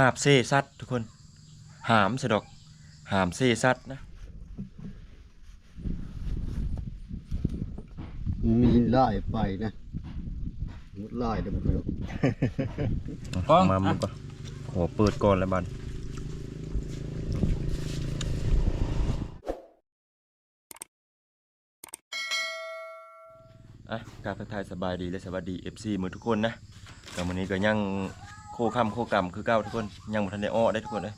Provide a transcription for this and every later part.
หาบเซซัดทุกคน หามสะดอก หามเซซัดนะมีไล่ไปนะมุดไล่เดี๋ยวมันไปหรอกกล้อง มามึงก็ขอเปิดก่อนแล้วบันอะกราบทักทายสบายดีและสวัสดี FC มือทุกคนนะก็วันนี้ก็ยัง โคคำโคกรรมคือเก้าทุกคนยังบ่ทันได้อ้อได้ทุกคนเลย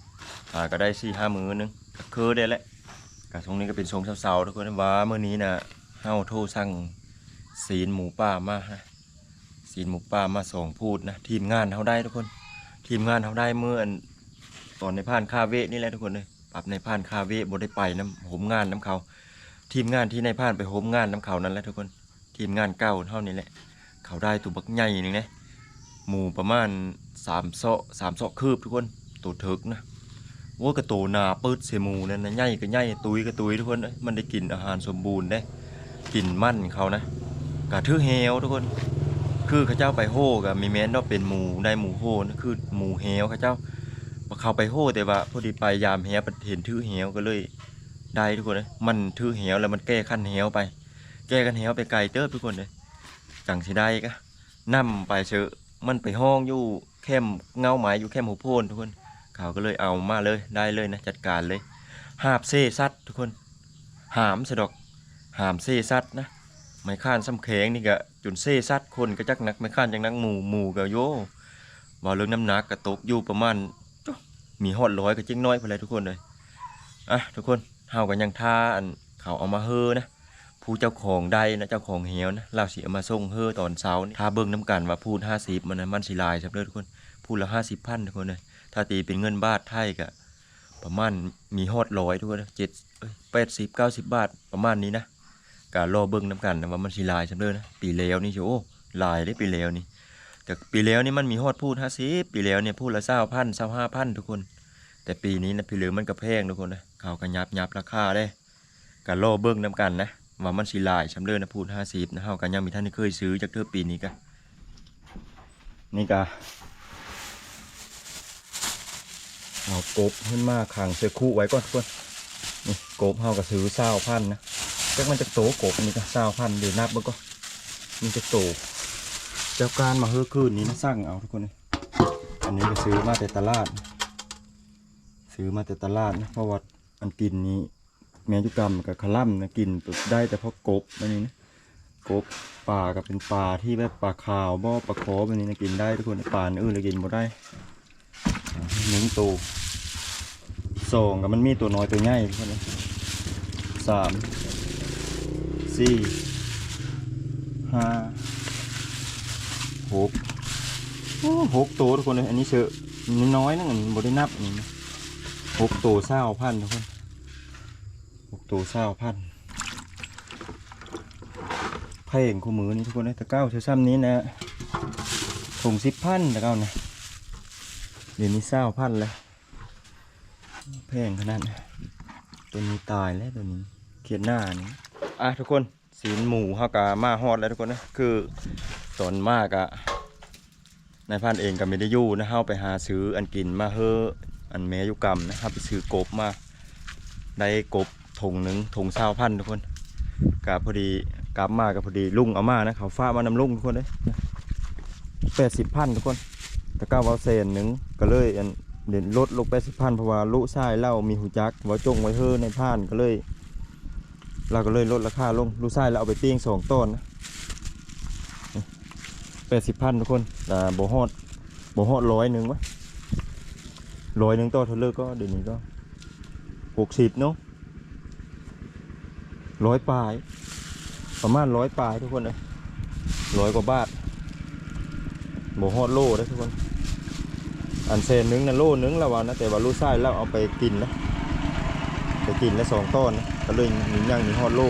อ่าก็ได้สี่ห้ามือนึงคือได้แหละก็ตรงนี้ก็เป็นทรงเสาๆทุกคนนะว่าเมื้อนี้นะเฮาโทรสั่งศีลหมูป่ามาฮะศีลหมูป่ามาส่งพูดนะทีมงานเขาได้ทุกคน ทีมงานเขาได้เมื่อตอนในผ่านคาเวนี่แหละทุกคนเลยปรับในผ่านคาเวบ่ได้ไปน้ำโหมงานน้ำเขา ทีมงานที่ในผ่านไปโหมงานน้ำเขานั่นแหละทุกคน ทีมงานเก่าเท่านี้แหละ เขาได้ตัวบักใหญ่หนึ่งนะหมูประมาณ สามเซาะสามเซาะคืบทุกคนตัวเถิกนะว่ากระโตหนาปืดเสยหมูเนั่นนะใหญ่ก็ใหญ่ตุยก็ตุยทุกคนเอ้ยมันได้กลิ่นอาหารสมบูรณ์ได้กลิ่นมั่นเขานะกะทือเฮวทุกคน คือข้าเจ้าไปโห่กับมีแม้นว่าเป็นหมูได้หมูโห่นะคือหมูเฮวข้าเจ้าพอเขาไปโห่แต่ว่าพอดีไปยามเฮวเห็นทื่อเฮวก็เลยได้ทุกคนเลยมันทื่อเฮวแล้วมันแก้ขั้นเฮวไป แก้กันเฮวไปไกลเติบทุกคนเลยจังสิได้ก็นํไปเชอะมันไปห้องอยู่ แคมเงาหมายอยู่แคมหัวโพนทุกคนเขาก็เลยเอามาเลยได้เลยนะจัดการเลยหาบเซซัดทุกคนหามสะดอกหามเซซัดนะไม้ข้านซ้ำแข็งนี่ก็จนเซซัดคนก็จักนักไม้ข้านจังนักหมู่หมู่ก็โยว่าเรื่องน้ำหนักก็ตกอยู่ประมาณมีฮอดร้อยก็จิ้งน้อยไปเลยทุกคนเลยอะทุกคนเฮากันยังท่าอันเขาเอามาเฮอนะ ผู้เจ้าของใดนะเจ้าของเหียวนะเราสิเอามาส่งเฮอตอนเช้านี่ถ้าเบิ่งน้ำกันว่าพูดห้าสิบมันนะมันสิลายครับเลยทุกคนพูดละห้าสิบพันทุกคนเลยถ้าตีเป็นเงินบาทไทยก็ประมาณมีฮอดร้อยทุกคนเจ็ดแปดสิบเก้าสิบบาทประมาณนี้นะการรอเบิ่งน้ำกันนะว่ามันสิลายจำเด้อนะปีแล้วนี่โอ้ลายได้ปีแล้วนี่แต่ปีแล้วนี่มันมีฮอดพูดห้าสิบปีแล้วเนี่ยพูดละเศร้าพันเศร้าห้าพันทุกคน แต่ปีนี้นะปีเหลือมันก็แพงทุกคนนะเขาก็ยับยับราคาได้การรอเบิ่งน้ำกันนะ ว่ามันสิลายจำเด้อนะพูดห้าสิบนะเฮากันยังมีท่านที่เคยซื้อจากเทือปีนี้กะนี่กะเอากบขึ้นมาขังเสือคู่ไว้ก่อนทุกคนนี่กบเฮาก็ซื้อเศร้าพันนะจักมันจะโตกบนี่ก็สาพันเดี๋ยวนับมันก็มันจะโตเจ้าการมาเฮือคืนนี้นะสร้างเอาทุกคนอันนี้ก็ซื้อมาแต่ตลาด ซื้อมาแต่ตลาดนะเพราะว่าอันกินนี้ แมยุกรรมกับคลั่มนะกินได้แต่เพราะกบอันนี้นะกบปลากับเป็นปลาที่แบบปลาขาวบ่อปลาคอแบบนี้นะกินได้ทุกคนปลาอื่นเลยกินบ่ได้หนึ่งตัวสองกับมันมีตัวน้อยตัวใหญ่ทุกคนสามสี่ห้าหกโอ้หกตัวทุกคนเลยอันนี้เชอะน้อยนะอันนี้บได้นับอันนี้นะหกตัวเศร้าพันทุกคน หกตัวเศร้าพันเพลงคู่มือนี่ทุกคนนะตะเก้าเช่ซ้ำนี้นะถุงสิบพันตะเก้านะเดี๋ยวนี้เศร้าพันเลยเพงขนาดนะตัวนี้ตายแล้วตัวนี้เขียนหน้านี้อะทุกคนศีลหมูเฮากะมาฮอดแล้วทุกคนนะคือตอนมากอะนายพันเองก็ไม่ได้ยู่นะเฮาไปหาซื้ออันกินมาเฮออันแมยุกรรมนะเฮาไปซื้อกบมาได้กบ ถุงหนึ่งถุงเศร้าพันทุกคนกะพอดีกลับมากับพอดีลุงเอามานะเขาฟ้ามานำลุงทุกคนเลยแปดสิบพันทุกคนแต่ก้าวเอาเซนหนึ่งก็เลยอันเด่นลดลงแปดสิบพันเพราะว่าลุซ้ายเล่ามีหูจักว่าจงไว้เฮอในผ่านก็เลย เราก็เลยลดราคาลงลูกไส้เราเอาไปปิ้งสองต้นนะแปดสิบพันทุกคนแต่โบฮอดโบฮอดร้อยหนึ่งวะร้อยหนึ่งต่อเทเลอร์ก็เดี๋ยวนี้ก็หกสิบเนาะ ร้อยปลาย ประมาณร้อยปลายทุกคนเลยร้อยกว่าบาทโบฮอดโลได้ทุกคน อันเซนหนึงนะโลหนึงแล้ววันนะแต่ว่าลูกไส้เราเอาไปกินนะไปกินแล้วสองต้นนะก็เลยหนีย่างหนีฮอดโล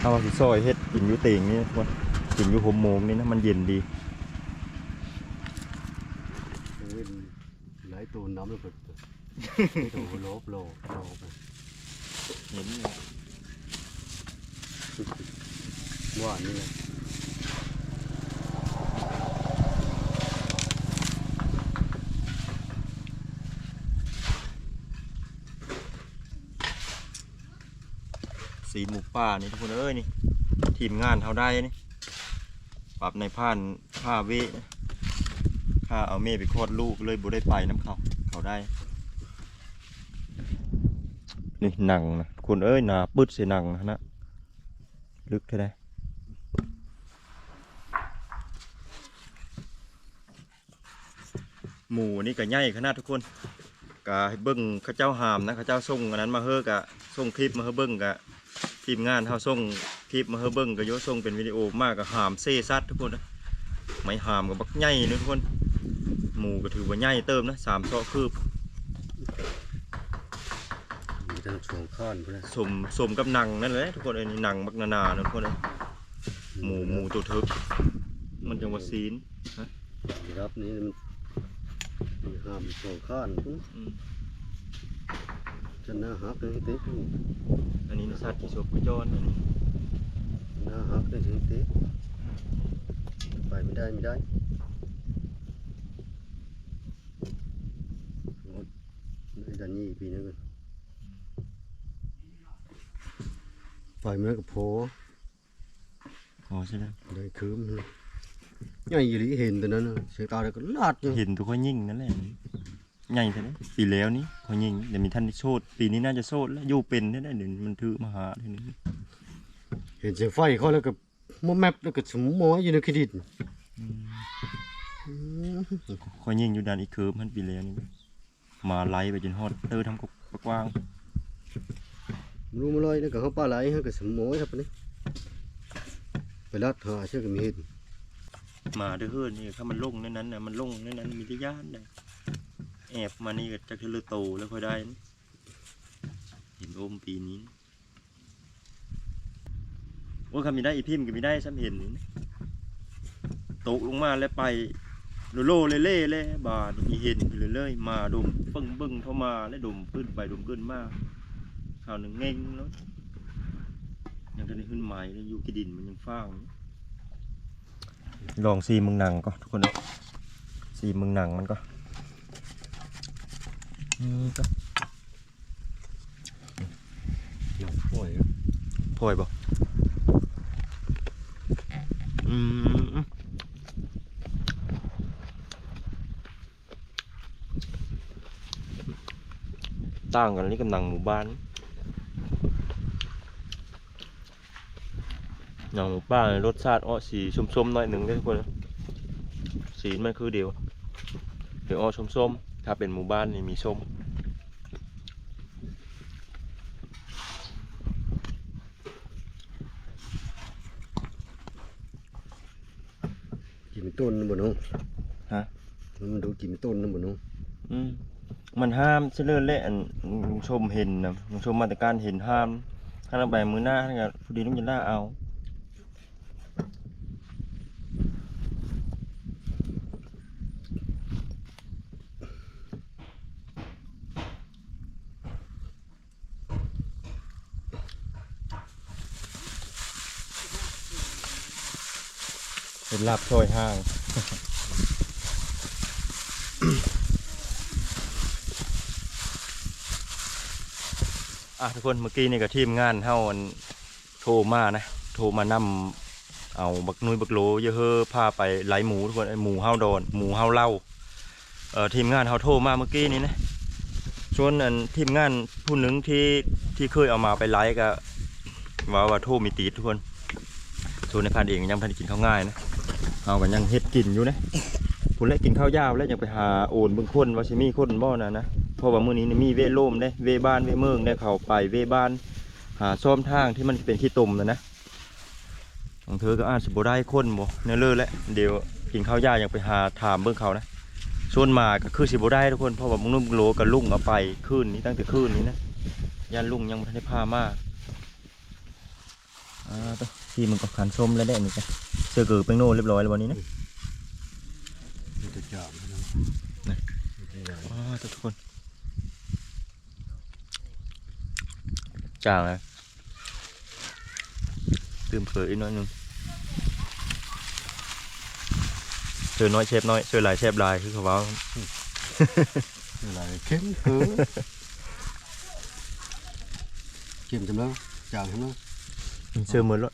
เอามาสิซอยเฮ็ดกินอยูเติงนี่ทุกคนกินอยูหมโมงนี่นะมันเย็นดีเว้นหลายตัวน้ำแล้วก็ตัวโลบโลบโลบไป เห็นเลยว่านี่เลยสีหมูป่านี่ทุกคนเอ้ยนี่ทีมงานเท่าได้นี่ปรับในผ่านผ้าเวข้าเอาเม่ไปคลอดลูกเลยบุได้ไปน้ำเขาเขาได้ นี่หนังนะ คุณเอ้ยหนาปึดเสียหนังนะนะลึกแค่ไหนหมูนี่ก็ใหญ่ขนาดทุกคนก็ให้เบิ้งข้าเจ้าหามนะข้าเจ้าส่งอันนั้นมาเฮอกะส่งคลิปมาเฮอเบิ้งกะทีมงานเขาส่งคลิปมาเฮอเบิ้งก็โยส่งเป็นวิดีโอมากกับหามเซซัดทุกคนนะไม่หามกับบักใหญ่นะทุกคน หมูก็ถือว่าใหญ่เติมนะสามซอคืบ มีทั้งสองข้านพุ่นนะสมสมกับหนังนั่นแหละทุกคนเอ้ยนี่หนังบักนานาๆนะทุกคนเอ้ยหมูหมูตัวทึก มันจังว่าซีนรับนี่มันมีห้ามสองข้านพุ่นอืมจะหน้าหักเลยติ๊กอันนี้นะสัตว์ที่ชบกระจรอันนี้หน้าหักเลยติ๊กไปไม่ได้ไม่ได้โอ้ยไอ้ดันนี่ปีนึงกัน ไปเมื่อกับโพขอใช่ไหมได้คืมเลยใหญ่ยี่หลีเห็นตัวนั้นน่ะเสียตาเลยก็ลาดอยู่เห็นตัวเขายิงนั่นแหละใหญ่เท่านั้นปีแล้วนี่เขายิงเดี๋ยวมีท่านที่โชดปีนี้น่าจะโชดแล้วอยู่เป็นได้เดี๋ยวมันถือมาหาทีนี้เห็นเสียงไฟเขาแล้วก็มอแมปแล้วก็สมมออยู่ในเครดิตอืมเขายิงอยู่ด้านอีกเคิร์ฟมันปีแล้วนี่มาไล่ไปจนฮอดเตอร์ทำกับกว้าง รู้มาเลยแล้วก็เขาปลาไหลเขาก็สมมอครับนี่ไปลัดหาเชื่อก็มีเห็นมาเด้อเฮือนี่ถ้ามันลงในนั้นน่ะมันลงในนั้นมีที่ย่านได้แอบมานี่ก็จะทะเลโตแล้วค่อยได้นะเห็นโอมปีนี้นะว่าคำมีได้อีพิมก็มีได้ซ้ำเห็นนี่นะตกลงมาแล้วไปโลโลเล่เล่เลยบาดมีเห็นเรื่อยๆมาดมปึ้งปึ้งเข้ามาแล้วดมขึ้นไปดมขึ้นมา ข่าวหนึ่งเง่งแล้วยังจะได้ขึ้นไม้แล้วอยู่กี่ดินมันยังฟ้างลองซีมึงหนังก็ทุกคนนะซีมึงหนังมันก็อืมก็หนังปล่อยพลอยบ่อืมต่างกันนี่กับหนังหมู่บ้าน หนังหมู่บ้านรสชาติอ้อสีส้มๆหน่อยหนึ่งเด้อทุกคนนะสีมันคือเดียวเดี๋ยวอ้อส้มๆถ้าเป็นหมู่บ้านนี่มีส้มกินเป็นต้นนั่นบ่น้องฮะมันดูกินเป็นต้นนั่นบ่น้องอืมมันห้ามเสลอเละอันชมเห็นนะชมมาตรการเห็นห้ามถ้าเราไปมือหน้าถ้าเกิดพอดีต้องจะล่าเอา ลาบซอยห้างอะทุกคนเมื่อกี้นี่ก็ทีมงานเฮาอันโทรมานะ โทรมานำเอาบักนุยบักโหลเยอะเฮอพาไปไหลหมูทุกคนไอหมูเฮาโดนหมูเฮาเล่าเอ่อทีมงานเฮาโทรมาเมื่อกี้นี้นะส่วนอันทีมงานผู้หนึ่งที่ที่เคยเอามาไปไลฟ์ก็ว่าว่าโทรมีตีทุกคนส่วนในพันเองยังพันกินข้าวง่ายนะ เฮาก็ยังเฮ็ดกินอยู่นะผู้เล็กกินข้าวยาวแล้วยังไปหาโอนเบิ่งคนว่าสิมีคนบ่น่ะนะเพราะว่ามื้อนี้นี่มีเวโล่มได้เวบ้านเวเมืองได้เขาไปเวบ้าน หาซ่อมทางที่มันเป็นที่ตุ่มนะนะของเธอก็อาจสิบ่ได้คนบ่เนื้อเลือแหละเดี๋ยวกินข้าวยากยังไปหาถามเบิ่งเขานะส่วนมาก็คือสิบ่ได้ทุกคนเพราะว่ามึงนุ่มโหลกับลุงเอาไปคืนนี้ตั้งแต่คืนนี้นะย่านลุงยังบ่ได้พามาอ่าตัวที่มันก็ขันส้มแล้วได้นี่จ้ะ เสื้อเกือเป็นโน่เรียบร้อยแล้ววันนี้นะมันจะจามนะนะมันจะจามอ่าตัวทุกคนจางเลยตื่มเผยอีกหน้อยหนึงเสือน้อยเชฟน้อยเสือหลายเชฟหลายคือเขาว่าอะไรเข้มเออเข้มจำแล้วจางใช่ไหมเชื่อมือรถ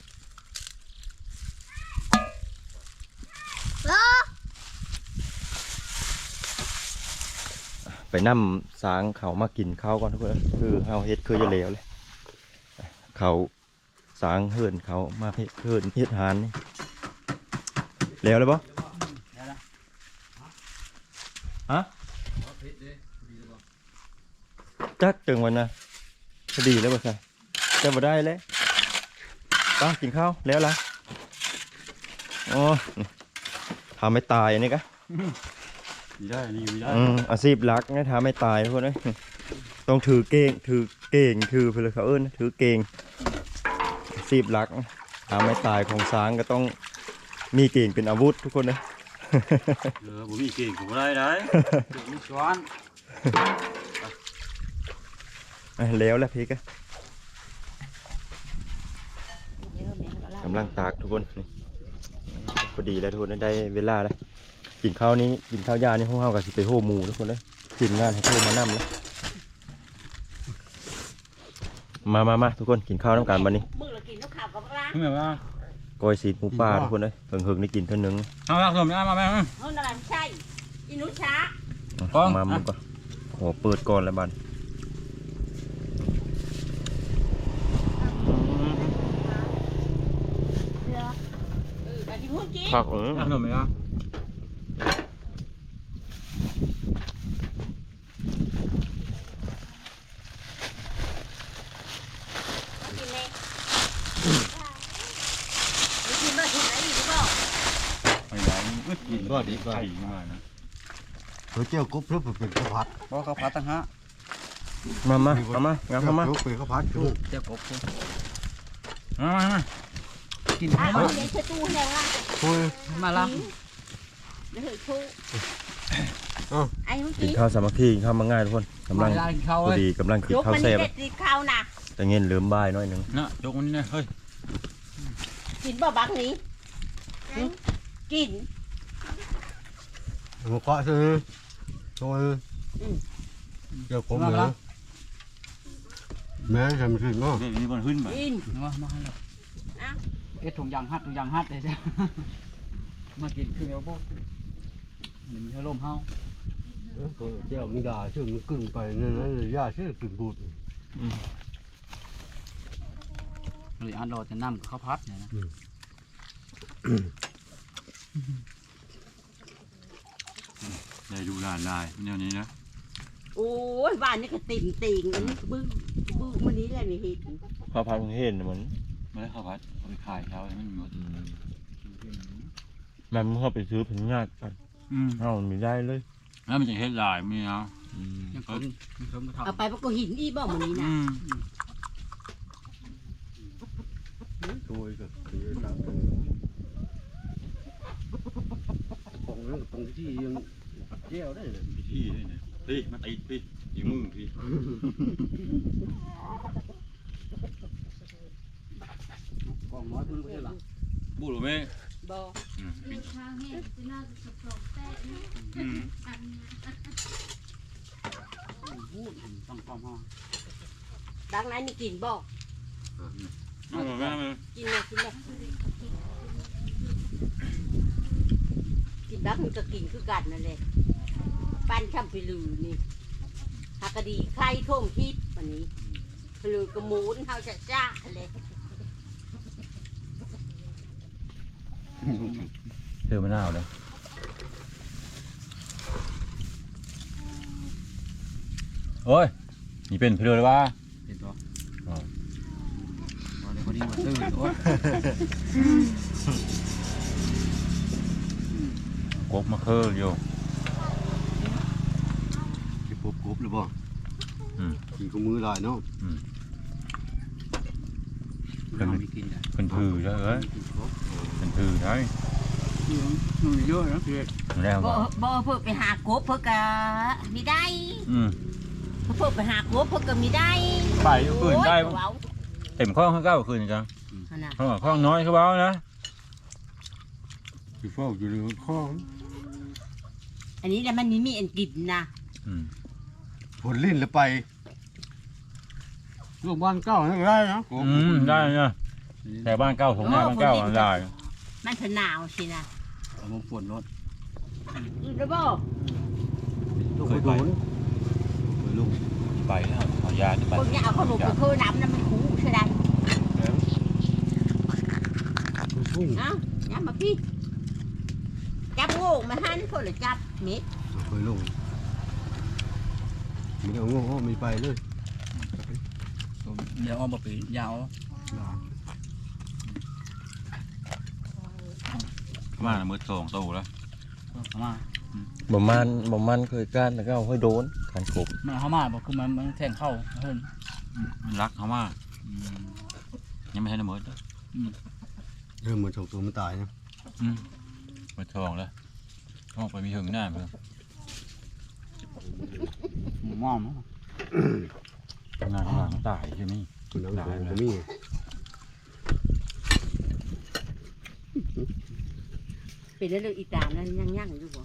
ไปนั่มสางเขามากินข้าวก่อนทุกคนคือเฮาเฮ็ดคือจะเลวเลยเขาสางเฮินเขามาเฮ็ดเฮินเฮ็ดหานนี่แล้วเลยปะฮะจักจังวันนะพอดีแล้วป่ะใช่จะมาได้แล้วป้ากินข้าวแล้วล่ะอ๋อทำไม่ตายอันนี้กะ มีได้นี่มีได้อืมอาชีพหลักนะทำไม่ตายทุกคนเลยต้องถือเก่งถือเก่งถือไปเลยเขาเอิ้นถือเก่งอาชีพหลักทำไม่ตายของช้างก็ต้องมีเก่งเป็นอาวุธทุกคนเลยเออผมมีเก่งผมบ่ได้ได้มีสวนอะแล้วแหละพี่กะกำลังตากทุกคนนี่พอดีแล้วทุกคนได้เวลาแล้ว กินข้าวนี้กินข้าวยานี่พวกเรากับสิไปโฮหมูทุกคนเลยกินงานให้เพื่อนมานั่แล้วมามามาทุกคนกินข้าวน้ำกันบันนี้มึงละกินข้าวขาวกับร้านนี่แบบว่าก้อยสีหมูป่าทุกคนเลยเพิ่งๆได้กินเท่านึงเอาละผมเอามาแม่เฮ้ยนั่นแหละใช่อินุชากล้องมามึงก่อนโอ้เปิดก่อนแล้วบันเออไปกินหุ้นกินผักเออขนมไหมอะ กินเลยไปกินมาที่ไหนอีกบ่ ไม่ได้ อึดกินก็ดีก็ดีมานะเขาเจ้ากบเพื่อเป็นข้าวผัดบ่เขาพัดตั้งฮะมามาเอามางามเข้ามาเจ้เป็นข้าวผัดคือเจ้ากบมามามากินอะเอาเดี๋ยวเธอตู้แดงละโอ้ยมาละเดี๋ยวเธอตู้เอ้าไอ้หุ้นกิกินนข้าวสามัคคีกินข้าวมาง่ายทุกคนกำลังกินข้าวพอเว้ยดีกำลังกินยกข้าวมันแซ่บเด็ดตีข้าวนะแต่เงินเหลืมบ่ายหน้อยหนึงนะยกนี้นะเฮ้ยกินบ่บักนี้กิน หัวข้อซื้อโอ้ยเจ้ากบเหรอแม่ทำขึ้นเนาะเด็กนี่มันขึ้นมากินมามาแล้วอะเอ็ดถุงยางฮัดถุงยางฮัดเลยจ้ะมากินคือเอาพวกมันมีอารมณ์เฮาเจ้ามีด่าชื่อมันกึ่งไปนั่นนั่นย่าชื่อกึ่งบูดเลยอันรอจะนำข้าวพัดเนี่ยนะ ได้ดูหลานลายแนวนี้นะโอ้ยบ้านนี่ก็ติ่งติ่งอันนี้บึ้งบึ้งมันนี้แหละนี่เห็ดข้าวผัดเพิ่งเห็นน่ะมันไม่ได้ข้าวพัดเอาไปขายเขาให้มันหมดมันมึงเข้าไปซื้อผลงานกันอืมเอ้ามันไม่ได้เลยแล้วมันจะเฮ็ดลายมีเอายังคนยังคนมาทำเอาไปปะก็หินอีบ่มันนี้นะอืมตัวก็คือ ตามตัวของนั้นตรงที่ยังเจ้าได้เลยพิธีด้วยนะพี่มาตีพี่ยิงมึงพี่กองน้อยเพิ่งไปหลังบูหรือไม่บ่อืมพี่อืมพูดต้องความห้องดังนั้นนี่กินบ่เอาไปเอาไปกินเลยกินเลยกิน ดักมันก็กินคือกันนั่นแหละปั้นช่ำไปลือนี่หากะดีไข่ท่มทิพย์วันนี้ไปลือกระหมูนเฮาจะจ้าเลยเธอมะนาวเลยโอ้ย นี่เป็นเพลือเลยว่าเป็นตัวอ๋อพอเลยพอดีมาตื้อโอ้ย กบมาเคออยู่ที่พบกบหรือเปล่าอืมขี่กับมือหลายเนาะเราไม่กินอะเป็นถือได้เอ้ยขี่กบเป็นถือได้มันเยอะนะพี่แล้วบ่ก็บ่เพิ่นไปหากบเพิ่นก็มีได้อืม เพิ่นไปหากบเพิ่นก็มีได้ไปคืนได้โอ้ยเว้าเต็มข้องข้างเก้าคืนจังหั่นน่ะข้างข้องน้อยคือเบ้านะ ที่เฝ้าอยู่ในข้อง อันนี้แหละมันมีมีอันกินนะอืมผลลิ้นแล้วไปลูกบ้านเก้านั่นได้นะกบอืมได้เนี่ยแต่บ้านเก้าของหน้าบ้านเก้าอันได้มันถหนาวสินะเอามาฝนรถอยู่ระบ่ลูกเคยโดนเคยลูกไปแล้วเอายาไปพวกนี้เอาขนมไปคือน้ำน้ำมันคุ้ใช่ไหมพุ่งเอ้าอย่ามาพี่ จับโง่มาหันคนละจับเม็ดเคยลูกมีเอาโง่มีไปเลยเดี๋ยวเอามาปียาวมามือสองโตแล้วเอามาบ่มันบ่มันเคยการแล้วก็เอาให้โดนการกบมันเอามาบอกคือมันมันแทงเข้าเพิ่นมันรักเขามากยังไม่ใช่น้ำมือเริ่มเหมือนสองตัวมันตายนะ มือทองแล้วทองไปมีหึงหน้าเพื่อหมูม่อมงานข้างหลังตายใช่ไหมมันเอาตัวมันมีเป็นเรื่องอีตานั้นยังยั่งอยู่บ่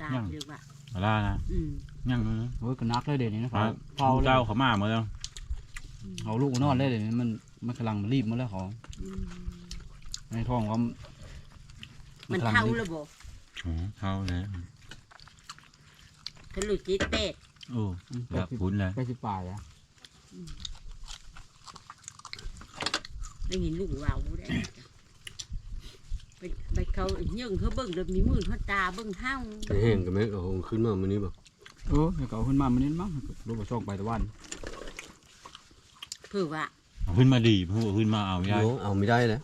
ตาหรือว่ามาล่านะอืมยังเลยโอ้ยก็นักเลยเดี๋ยวนี้นะคฟ้ารับเฝ้าเลยเจ้าเขามาเมื่อเอาลูกนอนเลยเดี๋ยวนี้มันมันกำลังรีบมาแล้วเขาอืมในท้องเขา มันกำลังเท่ารีบระบ่เท่าเลยทะลุจิตเป็ดโอ้อยากคุ้นเลยใกล้สิบปลายอะได้ยินลูกเราได้ไปไปเขายิงเขาเบิ่งแล้วมีมือเขาตาเบิ่งเฮาไปแห้งกันไหมเอาขึ้นมามันนี้บ่เออเดี๋ยวก็เอาขึ้นมามันนิดมั้งรูปประชงไปตะวันเพื่อว่าเอาขึ้นมาดีพูดขึ้นมาเอายายโอ้เอาไม่ได้แล้ว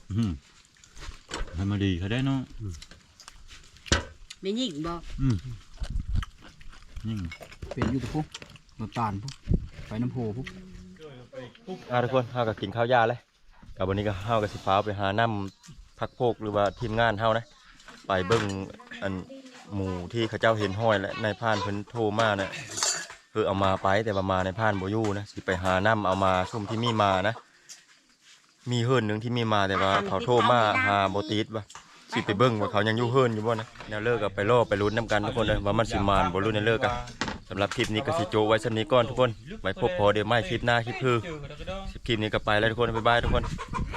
อืมขึ้นมาดีเขาได้เนาะไม่ยิงบ่อืมยิ่งเป็นอยู่ตะพุกน้ำตาลพุกไปน้ำโพพุกอ่าทุกคนเฮาก็กินข้าวยาเลยกับวันนี้ก็เฮาก็สิฟ้าวไปหาน้ำพักโพกหรือว่าทีมงานเฮานะ ไปเบิ่งอันหมู่ที่เขาเจ้าเห็นห้อยและนายพรานเพิ่นโทรมานะคือเอามาไปแต่ว่ามาในพรานบ่อยู่นะสิไปหาน้ำเอามาซุ่มที่มีมานะ มีเฮิรนหนึงที่มีมาแต่ว่าเขาโทรมาหาบ่ติดว่าสิไปเบิ่งว่าเขายังอยู่เฮิรนอยู่บ่นะแนวเลิกก็ไปรอไปลุ้นนํกันทุกคนเลยว่ามันสิมานบ่ลุ้นในเลิกกันสำหรับคลิปนี้ก็สิโจไว้สำนี้ก่อนทุกคนไว้พบพอเดี๋ยวไม่คลิปหน้าคลิปคือคลิปนี้ก็ไปแล้วทุกคนบ๊ายบายทุกคนบ